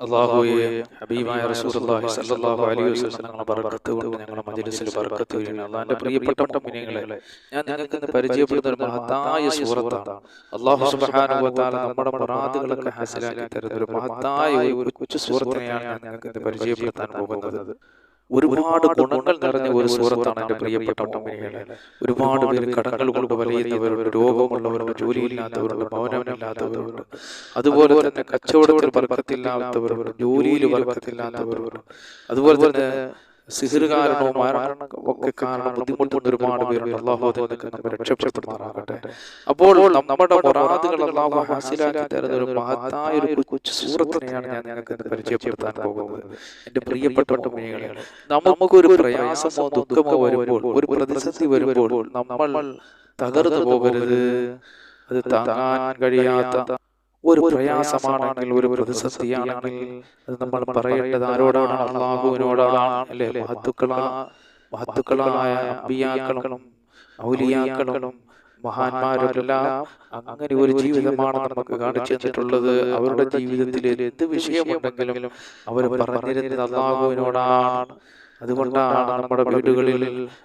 അള്ളാഹുയെ ഹബീബായ റസൂലുള്ളാഹി സ്വല്ലല്ലാഹു അലൈഹി വസല്ലം ഞങ്ങളെ ബർക്കത്ത് കൊണ്ട് ഞങ്ങളെ മജ്ലിസിൽ ബർക്കത്ത് വരികയാണ് അള്ളാഹിന്റെ പ്രിയപ്പെട്ട മുഅ്മിനീങ്ങളെ ഞാൻ നിങ്ങൾക്ക് ഇന്ന് പരിചയപ്പെടുന്ന ഒരു മഹത്തായ സൂറത്താണ് അള്ളാഹു സുബ്ഹാനഹു വ തആല നമ്മുടെ മുറാദുകളൊക്കെ ഹാസിലാക്കി തരുന്ന ഒരു മഹത്തായ ഒരു കൊച്ചു സൂറത്തിനെയാണ് ഞാൻ നിങ്ങൾക്ക് ഇന്ന് പരിചയപ്പെടുത്താൻ പോകുന്നത്. ഒരുപാട് ഗുണങ്ങൾ നിറഞ്ഞ ഒരു സൂറത്താണ് എന്റെ പ്രിയപ്പെട്ട മുഅ്മിനീങ്ങളെ ഒരുപാട് പേര് കടങ്ങൾ കൊണ്ട് വലയുന്നവരുണ്ട് രോഗമുള്ളവരുണ്ട് ജോലിയില്ലാത്തവരുണ്ട് ഭവനമില്ലാത്തവരുണ്ട്. അതുപോലെ തന്നെ കച്ചവടത്തിൽ വർക്കത്തില്ലാത്തവരുണ്ട് ജോലിയിൽ വർക്കത്തില്ലാത്തവരുണ്ട്. അതുപോലെ തന്നെ സിഹിർ കാരണവും മരണം ഒക്കെ കാരണം ബുദ്ധിമുട്ടുന്ന ഒരുപാട് പേരുണ്ട് അള്ളാഹു അതിൽ നിന്നൊക്കെ നമ്മെ രക്ഷപ്പെടുത്തുമാറാകട്ടെ. അപ്പോൾ നമ്മുടെ പൊറാതുകൾ അള്ളാഹു ഹാസിലാക്കി തരുന്ന ഒരു മഹത്തായ ഒരു കൊച്ചു സൂറത്തിനെയാണ് ഞാൻ നിങ്ങൾക്ക് പരിചയപ്പെടുത്താൻ പോകുന്നത്. എന്റെ പ്രിയപ്പെട്ട കുഞ്ഞുങ്ങളെ നമുക്കൊരു പ്രയാസമോ ദുഃഖമോ വരുമ്പോൾ ഒരു പ്രതിസന്ധി വരുമ്പോൾ നമ്മൾ തകർന്നു പോകരുത്. അത് താങ്ങാൻ കഴിയാത്ത ഒരു പ്രയാസമാണെങ്കിൽ ഒരു പ്രതിസന്ധിയാണെങ്കിൽ അത് നമ്മൾ പറയേണ്ടത് ആരോടാണ്? അള്ളാഹുവിനോടാണ്. അല്ലെ? മഹത്തുക്കളാ മഹത്തുക്കളായ അമ്പിയാക്കളും ഔലിയാക്കളും മഹാന്മാരെല്ലാം അങ്ങനെ ഒരു ജീവിതമാണ് നമുക്ക് കാണിച്ചു തന്നിട്ടുള്ളത്. അവരുടെ ജീവിതത്തിൽ എന്ത് വിഷയമുണ്ടെങ്കിലും അവർ പറഞ്ഞിരുന്നത് അള്ളാഹുവിനോടാണ്. അതുകൊണ്ടാണ് നമ്മുടെ വീടുകളിൽ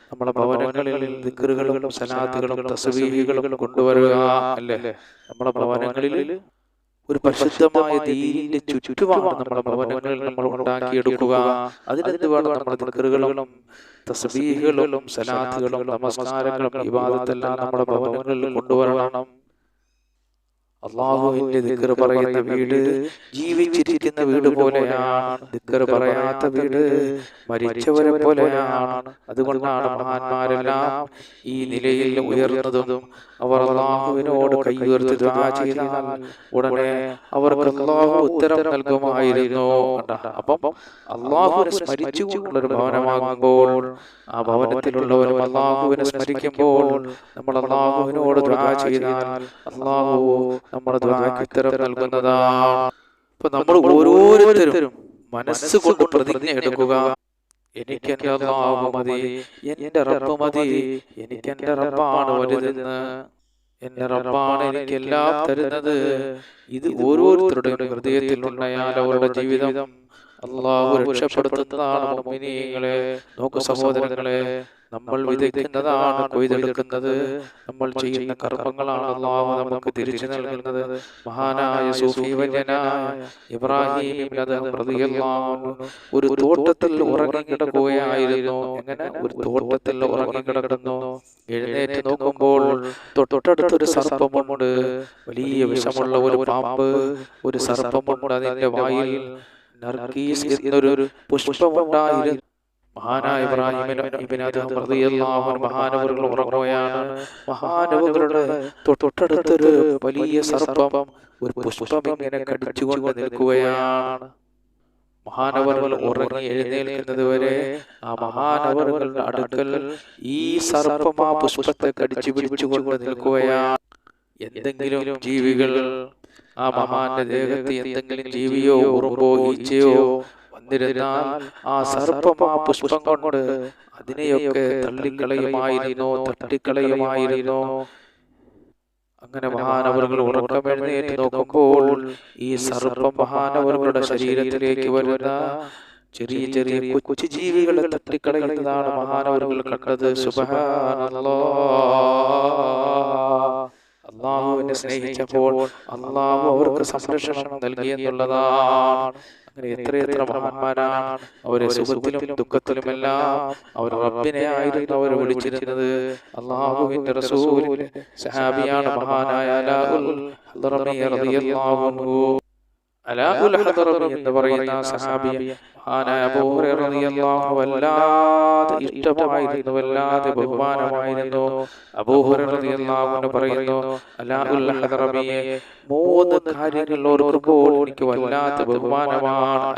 നമ്മുടെ ഭവനങ്ങളിൽ ദിക്കറുകളും സലാത്തുകളും തസ്വീഹികളും കൊണ്ടുവരിക. അല്ലേ? നമ്മുടെ ഭവനങ്ങളിൽ ഒരു പരിശുദ്ധമായ ദീനിന്റെ ചുറ്റുപാടും നമ്മുടെ ഭവനങ്ങളിൽ നമ്മൾ ഉണ്ടാക്കിയെടുക്കുക. അതിനെന്ത് വേണം നമ്മുടെ ദിക്കറുകളും തസ്ബീഹുകളും സലാത്തുകളും നമസ്കാരങ്ങളും വിവാദത്തെല്ലാം നമ്മുടെ ഭവനങ്ങളിൽ കൊണ്ടുവരണം. അള്ളാഹുവിന്റെ ദിക്കർ പറയുന്ന വീട് ജീവിച്ചിരിക്കുന്ന വീട് പോലെയാണ്. ദിക്കർ പറയാത്ത വീട് മരിച്ചവരെ പോലെയാണ്. അതുകൊണ്ടാണ് മഹാന്മാരെല്ലാം ഈ നിലയിൽ ഉയർന്നതും അവർ അള്ളാഹുവിനോട് കൈ ഉയർത്തി ദുആ ചെയ്താൽ ഉടനെ അവർക്ക് അള്ളാഹു ഉത്തരം നൽകുമായിരുന്നു അപ്പം അള്ളാഹുവിനെ സ്മരിച്ചുകൊണ്ടുള്ള ഒരു ഭവനമാകുമ്പോൾ ആ ഭവനത്തിലുള്ളവരും അള്ളാഹുവിനെ സ്മരിക്കുമ്പോൾ നമ്മൾ അള്ളാഹുവിനോട് ചെയ്താൽ അള്ളാഹു നമ്മുടെ ഉത്തരം നൽകുന്നതാണ് അപ്പൊ നമ്മൾ ഓരോരുത്തരും മനസ്സ് കൊണ്ട് പ്രതിജ്ഞ എടുക്കുക. എനിക്ക് എന്റെ അള്ളാഹു മതി. എന്റെ റബ്ബ് മതി. എനിക്ക് എന്റെ റബ്ബാണ് വലുതെന്ന് എന്റെ റബ്ബാണ് എനിക്ക് എല്ലാം തരുന്നത്. ഇത് ഓരോരുത്തരുടെയും ഹൃദയത്തിൽ ഉണ്ടായാൽ അവരുടെ ജീവിതം അള്ളാഹു രക്ഷപ്പെടുത്തുന്നതാണ് നോക്കു സഹോദരങ്ങളെ നമ്മൾ വിതയ്ക്കുന്നതാണ് കൊയ്തെടുക്കുന്നത്. നമ്മൾ ചെയ്യുന്ന കർമ്മങ്ങളാണ് അള്ളാഹു നമുക്ക് തിരിച്ചു നൽകുന്നത്. മഹാനായ സൂഫി വര്യനായ ഇബ്രാഹിം ഒരു തോട്ടത്തിൽ ഉറങ്ങിക്കിടക്കുകയായിരുന്നു. എങ്ങനെ? ഒരു തോട്ടത്തിൽ ഉറങ്ങിക്കിടക്കുന്നു. എഴുന്നേറ്റ് നോക്കുമ്പോൾ തൊട്ടടുത്തൊരു സർപ്പമുണ്ട്. വലിയ വിഷമുള്ള ഒരു പാമ്പ് ഒരു സർപ്പമുണ്ട് അതിന്റെ വായിൽ. നർഗീസ് എന്നൊരു പുഷ്പമുണ്ടായിരുന്നു മഹാനായ മഹാനവറുകൾ ഉറങ്ങുകയാണ്. മഹാനവറുകളുടെ തൊട്ടടുത്തൊരു വലിയ സർപ്പം ഒരു പുഷ്പം ഇങ്ങനെ കടിച്ചുകൊണ്ട് നിൽക്കുകയാണ്. മഹാനവറുകൾ ഉറങ്ങി എഴുന്നേൽക്കുന്നത് വരെ ആ മഹാനവറുകളുടെ അടുക്കൽ ഈ സർപ്പം ആ പുഷ്പത്തെ കടിച്ചു പിടിച്ചുകൊണ്ട് നിൽക്കുകയാണ്. എന്തെങ്കിലും ജീവികൾ ആ മഹാന്റെ ദേഹത്ത് എന്തെങ്കിലും ജീവിയോ ഉറുമ്പോ ഈച്ചയോ വന്നിരുന്നാൽ ആ സർപ്പം ആ പുഷ്പം കൊണ്ട് അതിനെയൊക്കെ തള്ളിക്കളയുമായിരുന്നു തട്ടിക്കളയുമായിരുന്നു? അങ്ങനെ മഹാനവറുകൾ ഉറക്കമെഴുന്നേറ്റ് നോക്കുമ്പോൾ ഈ സർപ്പം മഹാനവറുകളുടെ ശരീരത്തിലേക്ക് വരുന്ന ചെറിയ ചെറിയ കൊച്ചു ജീവികളെ തട്ടിക്കളയുന്നതാണ് മഹാനവറുകൾ കണ്ടത്. സുബഹാനല്ലോ സ്നേഹിച്ചപ്പോൾ അള്ളാഹു അവർക്ക് സംരക്ഷണം നൽകി എന്നുള്ളതാണ്. അങ്ങനെ എത്രയെത്ര മഹാന്മാരാണ് അവരെ സുഖത്തിലും ദുഃഖത്തിലും എല്ലാം അവർ റബ്ബിനെ ആയിരുന്നു അവർ വിളിച്ചിരുന്നത്. അള്ളാഹുവിന്റെ സഹാബിയാണ് മഹാനായ അലാഹുൽ എന്ന് പറയുന്ന സഹാബിയെ വല്ലാതെ ഇഷ്ടമായിരുന്നു വല്ലാതെ ബഹുമാനമായിരുന്നു. പറയുന്നു മൂന്ന് കാര്യങ്ങൾ ഓർക്കുമ്പോൾ എനിക്ക് വല്ലാത്ത ബഹുമാനമാണ്.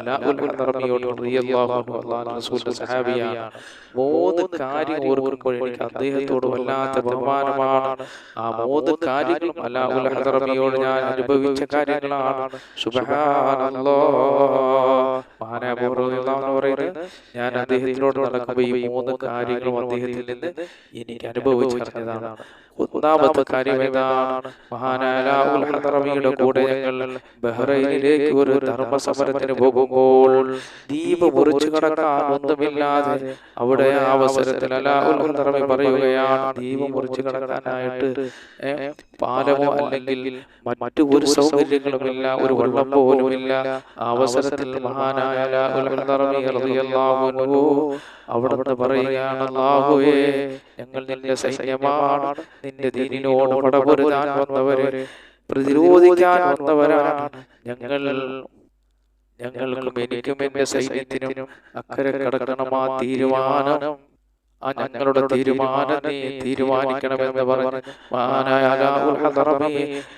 സഹാബിയാണ്. മൂന്ന് കാര്യം ഓർക്കുമ്പോൾ എനിക്ക് അദ്ദേഹത്തോട് വല്ലാത്ത ബഹുമാനമാണ്. ആ മൂന്ന് കാര്യങ്ങളും അലാഉൽ ഹദറബിയോട് ഞാൻ അനുഭവിച്ച കാര്യങ്ങളാണ്. അബൂ പറയുന്നത് ഞാൻ അദ്ദേഹത്തിനോട് നടക്കുമ്പോൾ ഈ മൂന്ന് കാര്യങ്ങളും അദ്ദേഹത്തിൽ നിന്ന് എനിക്ക് അനുഭവിച്ചറിഞ്ഞതാണ്. ഒന്നാമത്തെ കാര്യം ഏതാണ് മഹാനായ രാഹുൽ ഹദറമിയുടെ കൂടെ ഞങ്ങൾ ബഹ്റൈനിലേക്ക് ഒരു ധർമ്മ സമരത്തിന് പോകുമ്പോൾ ദ്വീപ് മുറിച്ചു കടക്കാൻ ഒന്നുമില്ലാതെ അവിടെ അവസരത്തിൽ അലാഹുൽ ഹദറമി പറയുകയാണ്. ദ്വീപ് മുറിച്ചു കടക്കാനായിട്ട് പാലമോ അല്ലെങ്കിൽ മറ്റു ഒരു സൗകര്യങ്ങളുമില്ല ഒരു വെള്ളം പോലുമില്ല. അവസരത്തിൽ മഹാനായ അവിടുന്ന് പറയുകയാണ് ഞങ്ങൾ നിന്റെ സൈന്യമാണ് നിന്റെ ദീനിനോട് പടപൊരുതാൻ വന്നവരെ പ്രതിരോധിക്കാൻ വന്നവരാണ്. ഞങ്ങൾ ഞങ്ങൾക്കും എനിക്കും എന്റെ സൈന്യത്തിനും അക്കരെ കടക്കണമാ തീരുമാനം. ആ ഞങ്ങളുടെ തീരുമാനം നീ തീരുമാനിക്കണമെന്ന് പറഞ്ഞ് മഹാനായ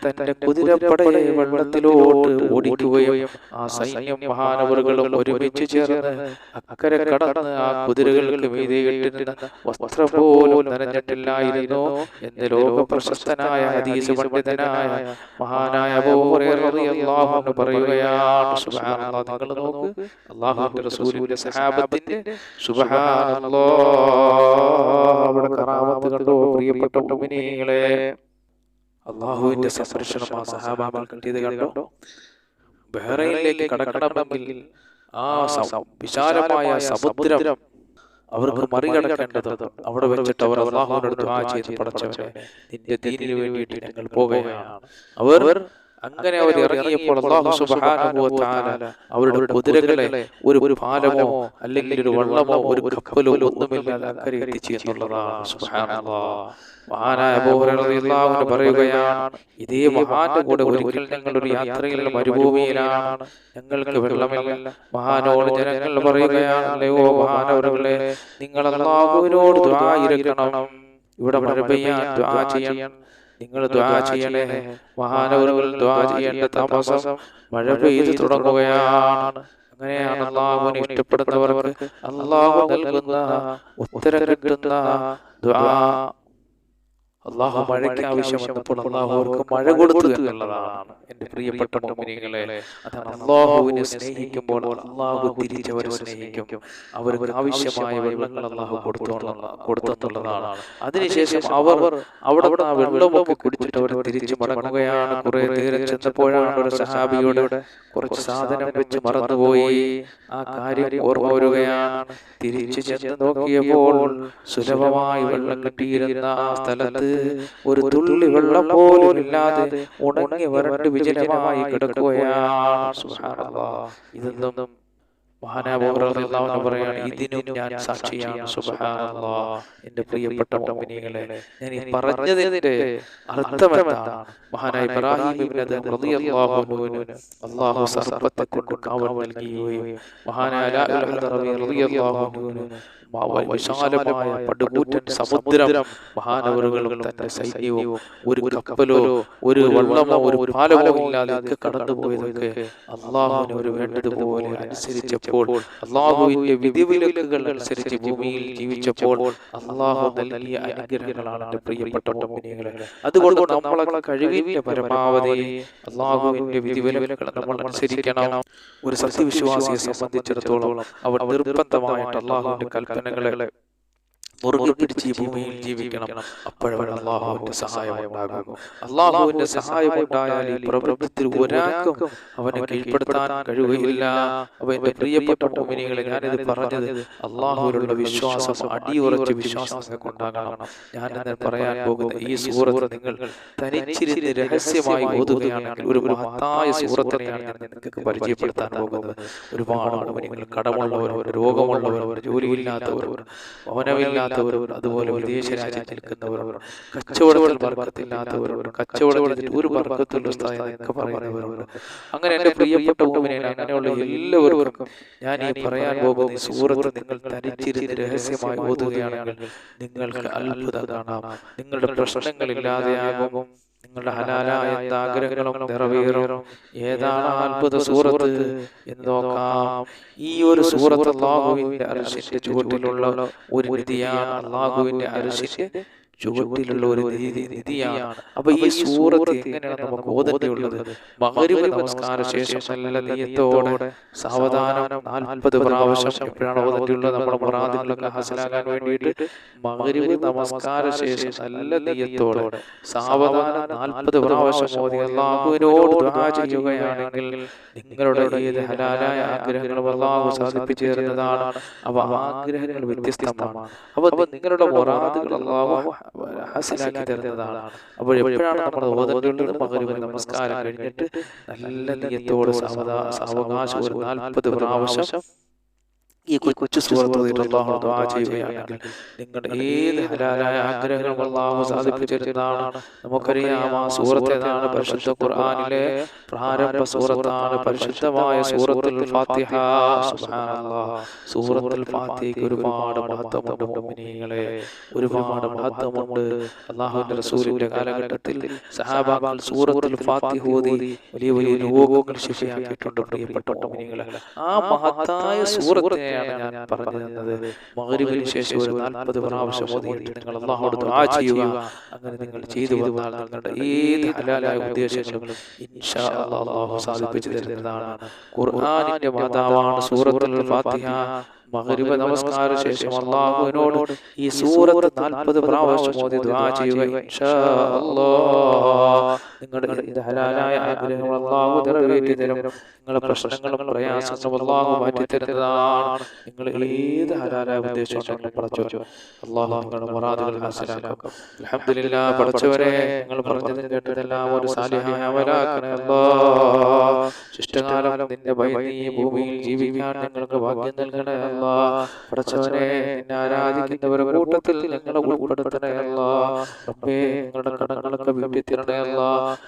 തന്റെ കുതിരപ്പടയെ വെള്ളത്തിലോട്ട് ഓടിക്കുകയും ആ സൈന്യം മഹാനവറുകളും ഒരുമിച്ച് ചേർന്ന് അക്കരെ കടന്ന് ആ കുതിരകൾക്ക് മീതെ ഇട്ടിരുന്ന വസ്ത്രം പോലും നനഞ്ഞിട്ടില്ലായിരുന്നു എന്ന് ലോക പ്രശസ്തനായ ഹദീസ് പണ്ഡിതനായ മഹാനായ അൻഹു പറയുകയാണ്. നിങ്ങൾ നോക്ക്. റസൂലിന്റെ സഹാബത്തിന്റെ സുബ്ഹാനല്ലാഹ്. അവിടെ കറാമത്ത് കണ്ടോ പ്രിയപ്പെട്ട മുഅ്മിനീങ്ങളെ അള്ളാഹുവിന്റെ സംരക്ഷണം ആ കിട്ടിയത് കണ്ടോ. ബഹ്റൈനിലേക്ക് കടക്കണമെങ്കിൽ ആ വിശാലമായ സമുദ്രം അവർക്ക് മറികടക്കേണ്ടത് അവിടെ വെച്ചിട്ട് അവർ അള്ളാഹുവിനോട് ദുആ ചെയ്ത് പടച്ചവനെ നിന്റെ തീരിന് വേണ്ടിയിട്ട് ഞങ്ങൾ പോവുകയാണ്. അവർ അങ്ങനെ അവർ ഇറങ്ങിയപ്പോൾ അള്ളാഹു സുബ്ഹാനഹു വ തആല അവരുടെ കുതിരകളെ ഒരു ഒരു പാലമോ അല്ലെങ്കിൽ ഒരു വള്ളമോ ഒരു കപ്പലോ ഒന്നുമില്ലാതെ അക്കരെ എത്തിച്ചു എന്നുള്ളതാണ് മഹാനായ അബൂ റളിയല്ലാഹു അൻഹു പറയുകയാണ് ഇതേ മഹാന്റെ കൂടെ ഒരിക്കൽ ഞങ്ങൾ ഒരു യാത്രയിൽ മരുഭൂമിയിലാണ്. ഞങ്ങൾക്ക് വെള്ളമില്ല. മഹാനോട് ജനങ്ങൾ പറയുകയാണ് അല്ലയോ മഹാനവറുകളെ നിങ്ങൾ അള്ളാഹുവിനോട് ദുആ ഇരക്കണം ഇവിടെ മഴ പെയ്യാൻ ദുആ ചെയ്യാൻ നിങ്ങൾ ദ്വാ ചെയ്യണേ. മഹാനവറുകൾ ദ്വാ ചെയ്യേണ്ട താമസം മഴ പെയ്തു തുടങ്ങുകയാണ്. അങ്ങനെയാണ് അള്ളാഹുവിനെ ഇഷ്ടപ്പെടുന്നവർക്ക് അള്ളാഹു നൽകുന്ന ഉത്തരം കിട്ടുന്ന ദ്വാ അള്ളാഹു മഴയ്ക്ക് ആവശ്യം വന്നപ്പോൾ അള്ളാഹു അവർക്ക് മഴ കൊടുത്തു എന്നുള്ളതാണ് എന്റെ പ്രിയപ്പെട്ട മോമിനികളെ അതാണ് അള്ളാഹുവിനെ സ്നേഹിക്കുമ്പോൾ അള്ളാഹു തിരിച്ചവരെ സ്നേഹിക്കും. അവർക്ക് ആവശ്യമായ വെള്ളങ്ങൾ അള്ളാഹു കൊടുത്തു കൊടുത്തെന്നുള്ളതാണ് അതിനുശേഷം അവർ അവിടെ ആ വെള്ളമൊക്കെ കുടിച്ചിട്ട് അവർ തിരിച്ചു മടങ്ങുകയാണ്. കുറെ നേരെ ചെന്നപ്പോഴാണ് ഒരു സഹാബിയോട് കുറച്ച് സാധനം വെച്ച് മറന്നുപോയി. ആ കാര്യം ഓർമ്മ വരികയാണ്. തിരിച്ചു ചെന്ന് നോക്കിയപ്പോൾ സുലഭമായി വെള്ളം കിട്ടിയിരുന്ന ആ സ്ഥലത്ത് ഒരു തുള്ളി വെള്ളം പോലും ഇല്ലാതെ ഉണങ്ങി വരണ്ട് വിജലമായി കിടക്കുകയാണ്. ഇതൊന്നും പറയാണ് ഞാൻ സാക്ഷിയാണ്. പ്രിയപ്പെട്ട ഞാൻ ഈ മഹാനായ ഇബ്രാഹിം മഹാനായ സമുദ്രം തന്റെ സൈന്യവും ഒരു കപ്പലോ ഒരു വള്ളമോ ഒരു പാലമോ ഇല്ലാതെ കടന്നുപോയതൊക്കെ അള്ളാഹുവിന് ഒരു വേണ്ടതുപോലെ അനുസരിച്ചപ്പോൾ അള്ളാഹുവിന്റെ വിധിവിലക്കുകൾ അനുസരിച്ച് ഭൂമിയിൽ ജീവിച്ചപ്പോൾ അള്ളാഹു നൽകിയ അനുഗ്രഹങ്ങളാണ് എന്റെ പ്രിയപ്പെട്ട മുഅ്മിനീങ്ങളെ അതുകൊണ്ട് നമ്മളെ കഴിവിന്റെ പരമാവധി അള്ളാഹുവിന്റെ വിധിവിലക്കുകൾ നമ്മൾ അനുസരിക്കണം. ഒരു സത്യവിശ്വാസിയെ സംബന്ധിച്ചിടത്തോളം അവർ നിർബന്ധമായിട്ട് അള്ളാഹുവിന്റെ കൽപ്പനകളെ മുറുകെ പിടിച്ച് ഭൂമിയിൽ ജീവിക്കണം. അപ്പോഴവൻ അള്ളാഹുവിന്റെ സഹായം ഉണ്ടാകും അള്ളാഹുവിന്റെ സഹായം ഉണ്ടായാൽ ഈ പ്രപഞ്ചത്തിൽ ഒരാൾക്കും അവനെ കീഴ്പ്പെടുത്താൻ കഴിയുകയില്ല. അവന്റെ പ്രിയപ്പെട്ട ഭൂമിനികളെ ഞാനിത് പറഞ്ഞത് അള്ളാഹുവിലുള്ള വിശ്വാസം അടിയുറച്ച വിശ്വാസം കൊണ്ടാകണം. ഞാൻ ഇന്ന് പറയാൻ പോകുന്ന ഈ സൂറത്ത് നിങ്ങൾ തനിച്ചിരുന്ന് രഹസ്യമായി ഓതുകയാണെങ്കിൽ ഒരു മഹത്തായ സൂറത്തിനെയാണ് ഞാൻ നിങ്ങൾക്ക് പരിചയപ്പെടുത്താൻ പോകുന്നത്. ഒരുപാട് മോമിനികൾ കടമുള്ളവർ രോഗമുള്ളവർ ജോലിയില്ലാത്തവർ ഭവനമില്ലാത്തവർ അതുപോലെ വിദേശ രാജ്യത്ത് നിൽക്കുന്നവരും കച്ചവടത്തിൽ വർക്കത്തില്ലാത്തവർ കച്ചവടത്തിൽ ഒരു വർക്കത്തുള്ള എന്നൊക്കെ പറയുന്നവരും അങ്ങനെ എന്റെ പ്രിയപ്പെട്ട ഭൂമിനെ അങ്ങനെയുള്ള എല്ലാവർക്കും ഞാൻ ഈ പറയാൻ പോകുന്ന സൂറത്ത് നിങ്ങൾ തനിച്ചിരുന്ന് രഹസ്യമായി ഓതുകയാണെങ്കിൽ നിങ്ങൾക്ക് അത്ഭുതം കാണാം. നിങ്ങളുടെ പ്രശ്നങ്ങൾ ഇല്ലാതെയാകും. നിങ്ങളുടെ ഹലാലായ ആഗ്രഹങ്ങളും നിറവേറും ഏതാണ് അത്ഭുത സൂറത്ത് എന്ന് നോക്കാം. ഈ ഒരു സൂറത്ത് അള്ളാഹുവിന്റെ അരിശിന്റെ ചുവട്ടിലുള്ള ഒരു നിധിയാണ് അള്ളാഹുവിന്റെ അരിശിന്റെ ചുവട്ടിലുള്ള ഒരു നിധി നിധിയാണ്. അപ്പൊ ഈ സൂറത്ത് എങ്ങനെയാണ് നമുക്ക് ഓതേണ്ടിയുള്ളത് മകരിവ് നമസ്കാര ശേഷം നല്ല നീയത്തോടെ സാവധാനം നാൽപ്പത് പ്രാവശ്യം എപ്പോഴാണ് ഓതേണ്ടിയുള്ളത് നമ്മുടെ മുറാദികളൊക്കെ ഹാസിലാകാൻ വേണ്ടിയിട്ട് മകരിവ് നമസ്കാര ശേഷം നല്ല നീയത്തോടെ സാവധാനം നാൽപ്പത് പ്രാവശ്യം ഓതി അള്ളാഹുവിനോട് ദുആ ചെയ്യുകയാണെങ്കിൽ നിങ്ങളുടെ ഏത് ഹലാലായ ആഗ്രഹങ്ങളും അള്ളാഹു സാധിപ്പിച്ചു തരുന്നതാണ് അവ ആഗ്രഹങ്ങൾ വ്യത്യസ്തമാണ്. അപ്പൊ നിങ്ങളുടെ മുറാദുകൾ അള്ളാഹു ഹാസിലാക്കി തരുന്നതാണ്. അപ്പോൾ എപ്പോഴാണ് നമ്മൾ ഓതേണ്ടത് മകരിവ് നമസ്കാരം കഴിഞ്ഞിട്ട് നല്ല നീയത്തോട് സാവകാശം ഒരു നാൽപ്പത് പ്രാവശ്യം ഈ കൊച്ചു ദുആ ചെയ്യുകയാണെങ്കിൽ നിങ്ങളുടെ ഏത് ഹലാലായ ആഗ്രഹങ്ങളും അള്ളാഹു സാധിപ്പിച്ചിരുന്നതാണ് നമുക്കറിയാം ആ സൂറത്തേതാണ് പരിശുദ്ധ ഖുർആനിലെ പ്രാരംഭ സൂറത്താണ് പരിശുദ്ധമായ സൂറത്തുൽ ഫാത്തിഹ. സൂറത്തുൽ ഫാത്തിഹയ്ക്ക് ഒരുപാട് മഹത്വമുണ്ട് മുഅ്മിനീങ്ങളെ ഒരുപാട് മഹത്വമുണ്ട് അള്ളാഹുവിന്റെ റസൂലിന്റെ കാലഘട്ടത്തിൽ സഹാബാക്കൾ സൂറത്തുൽ ഫാത്തിഹ ഓതി വലിയ വലിയ രോഗങ്ങൾ ശിഫയാക്കിയിട്ടുണ്ട് പ്രിയപ്പെട്ട മുഅ്മിനീങ്ങളെ ആ മഹത്തായ സൂറത്തിനെയാണ് ഞാൻ പറഞ്ഞു തന്നത് ശേഷം ഒരു നാൽപ്പത് പ്രാവശ്യം ഓതിയിട്ട് നിങ്ങൾ അള്ളാഹോട് ദുആ ചെയ്യുക. അങ്ങനെ നിങ്ങൾ ചെയ്തു വന്നാൽ നിങ്ങളുടെ ഏത് ഹലാലായ ഉദ്ദേശങ്ങളും ഇൻഷാ അള്ളാഹു സാധിപ്പിച്ചു തരുന്നതാണ്. ഖുർആനിന്റെ മാതാവാണ് സൂറത്തുൽ ഫാത്തിഹ. മഗ്രിബ് നമസ്കാര ശേഷം അള്ളാഹുവിനോട് ഈ സൂറത്ത് നാൽപ്പത് പ്രാവശ്യം ഓതി ദുആ ചെയ്യുക നിങ്ങളുടെ എന്ത് ഹലാലായ ആഗ്രഹങ്ങൾ അള്ളാഹു നിറവേറ്റി തരും. നിങ്ങളുടെ പ്രശ്നങ്ങളും പ്രയാസങ്ങളും അള്ളാഹു മാറ്റി തരുന്നതാണ്. നിങ്ങൾ ഏത് ഹലാലായ ഉദ്ദേശം പടച്ചോ അള്ളാഹു നിങ്ങളുടെ മുറാദുകൾ ഹാസിലാക്കും. അൽഹംദുലില്ലാ പടച്ചവരെ നിങ്ങൾ പറഞ്ഞത് കേട്ടതെല്ലാം ഒരു സാലിഹായ അമലാക്കണേ അല്ലാഹ് ശിഷ്ടകാലം നിന്റെ ഭൂമിയിൽ ജീവിക്കാൻ നിങ്ങൾക്ക് ഭാഗ്യം നൽകണേ അല്ലാ കൂട്ടത്തിൽ ഞങ്ങളെ ഉൾപ്പെടുത്തണേ ഞങ്ങളുടെ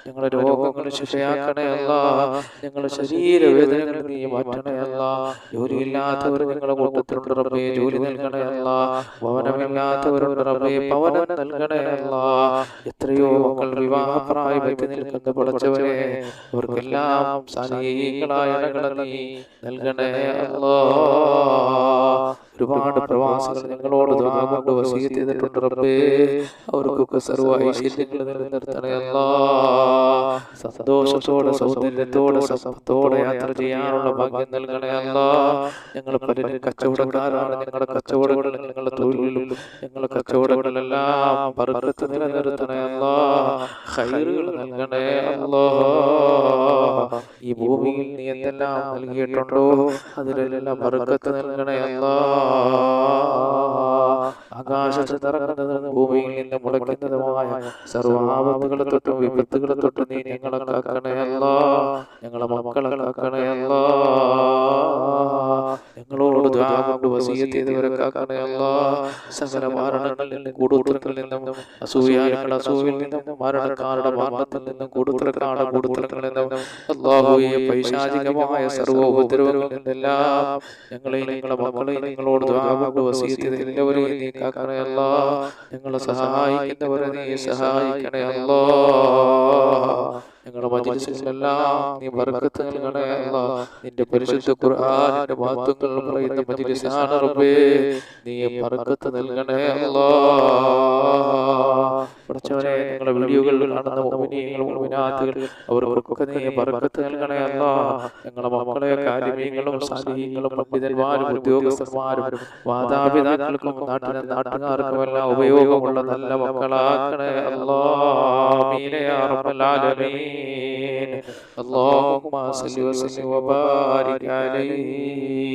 ഞങ്ങളുടെ രോഗങ്ങൾ ശിക്ഷയാക്കണേ ഞങ്ങളുടെ ശരീരവേദനകൾ നീ മാറ്റണേ ജോലിയില്ലാത്തവർ ഞങ്ങളുടെ കൂട്ടത്തിലുണ്ട് റബ്ബേ. ജോലി നൽകണേ അല്ലാ ഭവനമില്ലാത്തവരുണ്ട് റബ്ബേ. ഭവനം നൽകണേ എത്രയോ മക്കൾ വിവാഹപ്രായമെത്തി നിൽക്കുന്ന പടച്ചവനെ. അവർക്കെല്ലാം ഇണകളെ നൽകണേ അല്ലാ 哦 ഒരുപാട് പ്രവാസികൾ ഞങ്ങളോട് കൊണ്ട് വസീയത്ത് ചെയ്തിട്ടുണ്ട് റബ്ബേ. അവർക്കൊക്കെ സർവ ഐശ്വര്യങ്ങൾ നിലനിർത്തണേ അല്ലാ. സന്തോഷത്തോടെ സൗന്ദര്യത്തോടെ സമ്പത്തോടെ യാത്ര ചെയ്യാനുള്ള ഭാഗ്യം നൽകണേ അല്ലാ. ഞങ്ങൾ പലരും കച്ചവടക്കാരാണ് ഞങ്ങളുടെ കച്ചവടങ്ങളിൽ ഞങ്ങളുടെ തൊഴിലിലും ഞങ്ങളുടെ കച്ചവടങ്ങളിലെല്ലാം ബർക്കത്ത് നിലനിർത്തണേ അല്ലാ. ഖൈറുകൾ നൽകണേ അല്ലാ. ഈ ഭൂമിയിൽ നീ എന്തെല്ലാം നൽകിയിട്ടുണ്ടോ? അതിലെല്ലാം പറക്കത്ത് നൽകണേ അല്ലാ. Allah ആകാശത്ത് നിറങ്ങുന്നതും ഭൂമിയിൽ നിന്ന് മുളയ്ക്കുന്നതുമായ സർവാപത്തുകളെ തൊട്ടും വിപത്തുകളെ തൊട്ടും നീ ഞങ്ങളെ കാക്കണേ അല്ലാ ഞങ്ങളെ മക്കളെ കാക്കണേ അല്ലാ ഞങ്ങളോട് ദ്വാ കൊണ്ട് വസീയത്ത് ചെയ്തവരെ കാക്കണേ അല്ലാ സകല മരണങ്ങളിൽ നിന്നും കൂടുത്തരങ്ങളിൽ നിന്നും അസൂയാലുകളുടെ അസൂയിൽ നിന്നും മരണക്കാരുടെ മരണത്തിൽ നിന്നും കൂടുത്തരക്കാരുടെ കൂടുത്തരങ്ങളിൽ നിന്നും അള്ളാഹുയെ പൈശാചികമായ സർവ ഉപദ്രവങ്ങളിൽ നിന്നെല്ലാം ഞങ്ങളെ നിങ്ങളെ മക്കളെ നിങ്ങളോട് ദ്വാ കൊണ്ട് വസീയത്ത് ചെയ്ത എല്ലാവരെയും നീ അല്ലാ ഞങ്ങളെ സഹായിക്കുന്നവരെ നീ സഹായിക്കണേ അല്ലാ ഞങ്ങളുടെ മജിലിസിലെല്ലാം നീ ബർക്കത്ത് നൽകണേ അല്ലോ നിന്റെ പരിശുദ്ധ ഖുർആനിന്റെ മഹത്വങ്ങൾ പറയുന്ന മജിലിസാണ് റബ്ബേ നീ ബർക്കത്ത് നൽകണേ അല്ലാ പഠിച്ചവനെ ഞങ്ങളുടെ വീഡിയോകൾ കാണുന്ന മുഅ്മിനീങ്ങൾ മുഅ്മിനാത്തുകൾ അവർക്കൊക്കെ നീ ബർക്കത്ത് നൽകണേ അല്ലാ ഞങ്ങളുടെ മക്കളെ കാര്യമീങ്ങളും സാലിഹീങ്ങളും പണ്ഡിതന്മാരും ഉദ്യോഗസ്ഥന്മാരും മാതാപിതാക്കൾക്കും നാട്ടിലെ നാട്ടുകാർക്കും എല്ലാം ഉപയോഗമുള്ള നല്ല മക്കളാക്കണേ അല്ലാ ആമീൻ യാ റബ്ബൽ ആലമീൻ اللهم صل وسلم وبارك عليه